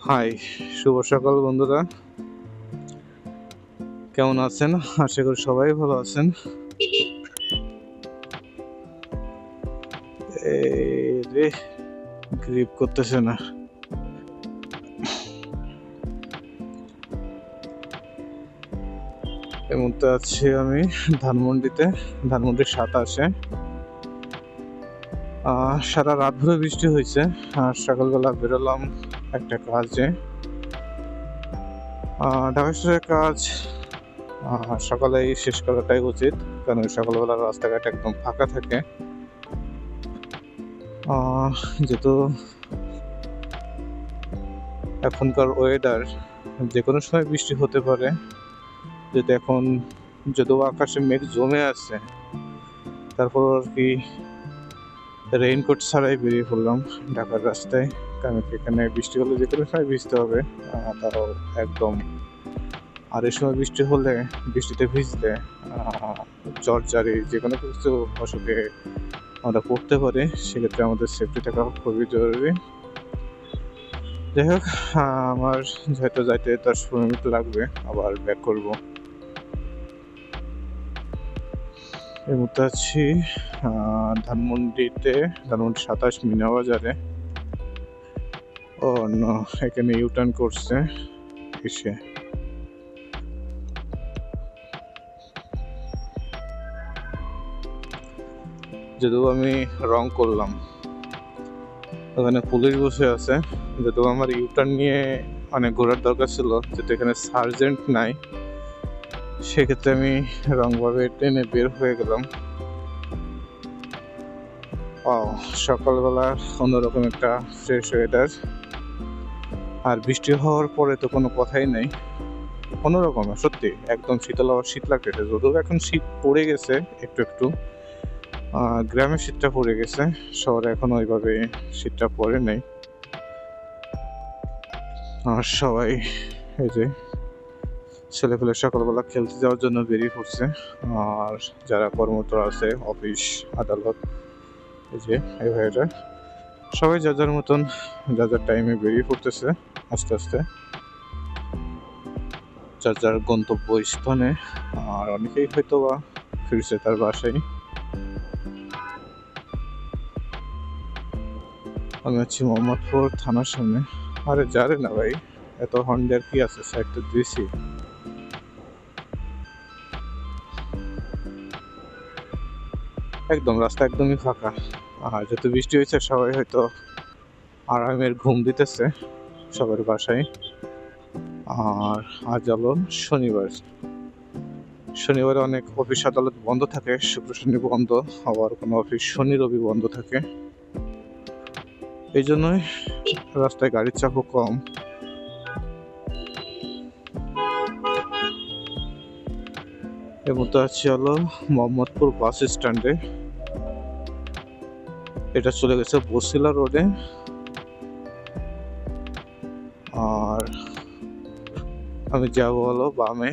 High শুভ সকাল বন্ধুরা। কেমন আছেন? আশা করি সবাই ভালো আছেন। রে গ্রিপ করতেছে না। এই মুহূর্তে আছি আমি ধানমন্ডিতে। ধানমন্ডির সাতাশে আহ, সারা রাত ভরে বৃষ্টি হয়েছে, আর সকালবেলা বেরোলাম একটা কাজে। ঢাকা কাজ সকালেই শেষ করাটাই উচিত, কারণ সকালবেলা রাস্তাঘাট একদম ফাঁকা থাকে। যেহেতু এখনকার ওয়েদার যে কোনো সময় বৃষ্টি হতে পারে। যেহেতু এখন যদিও আকাশে মেঘ জমে আছে তারপর আর কি রেইনকোট ছাড়াই বেরিয়ে পড়লাম ঢাকার রাস্তায়। কারণ এখানে বৃষ্টি হলে যে কোনো সময় ভিজতে হবে। তাও একদম আর এই সময় বৃষ্টি হলে বৃষ্টিতে ভিজলে জ্বর জারি যে কোনো কিছু অসুখে আমরা পড়তে পারি, সেক্ষেত্রে আমাদের সেফটি থাকা খুবই জরুরি। যাই হোক আমার যেহেতু যাইতে দশ পনেরো মিনিট লাগবে, আবার ব্যাক করব। এই মুহূর্তে আছি ধানমন্ডিতে, ধানমন্ডি সাতাশ মিনা বাজারে ও এখানে ইউটার্ন করছে, এসে। যদিও আমি রং করলাম, ওখানে পুলিশ বসে আছে, যদিও আমার ইউটার্ন নিয়ে অনেক ঘোরার দরকার ছিল যেহেতু এখানে সার্জেন্ট নাই। সেক্ষেত্রে আমি রংভাবে টেনে বের হয়ে গেলাম। ও সকালবেলা অন্যরকম একটা ফ্রেশ ওয়েদার আর বৃষ্টি হওয়ার পরে তো কোনো কথাই নেই। অন্যরকম সত্যি একদম শীতল আবার শীত লাগতেছে। যদিও এখন শীত পড়ে গেছে একটু একটু। আহ, গ্রামে শীতটা পড়ে গেছে শহরে এখন ওইভাবে শীতটা পড়ে নেই। আর সবাই এই যে ছেলেপেলে সকালবেলা খেলতে যাওয়ার জন্য বেরিয়ে পড়ছে। আর যারা কর্মরত আছে, অফিস, আদালত, এই যে, এই ভাইয়েরা, সবাই যার যার মতন, যার যার টাইমে বেরিয়ে পড়তেছে, আস্তে আস্তে। যার যার গন্তব্য স্থানে আর অনেকেই হয়তো বা ফিরছে তার বাসায়। আমি আছি মোহাম্মদপুর থানার সামনে। আরে জানে না ভাই, এত হন্ডার কি আছে? সাইডটা দিয়েছি। একদম, রাস্তা একদমই ফাঁকা। আর যত বৃষ্টি হয়েছে, সবাই হয়তো আরামের ঘুম দিতেছে, সবার বাসায়। আর আজ হলো শনিবার। শনিবারে অনেক অফিস আদালত বন্ধ থাকে, শুক্র, শনি বন্ধ, আবার কোনো অফিস শনি, রবি বন্ধ থাকে। এই জন্যই রাস্তায় গাড়ির চাপও কম। এর মধ্যে আছে হলো মোহাম্মদপুর বাস স্ট্যান্ডে। এটা চলে গেছে বসিলা রোডে। আর আমি যাব হলো বামে।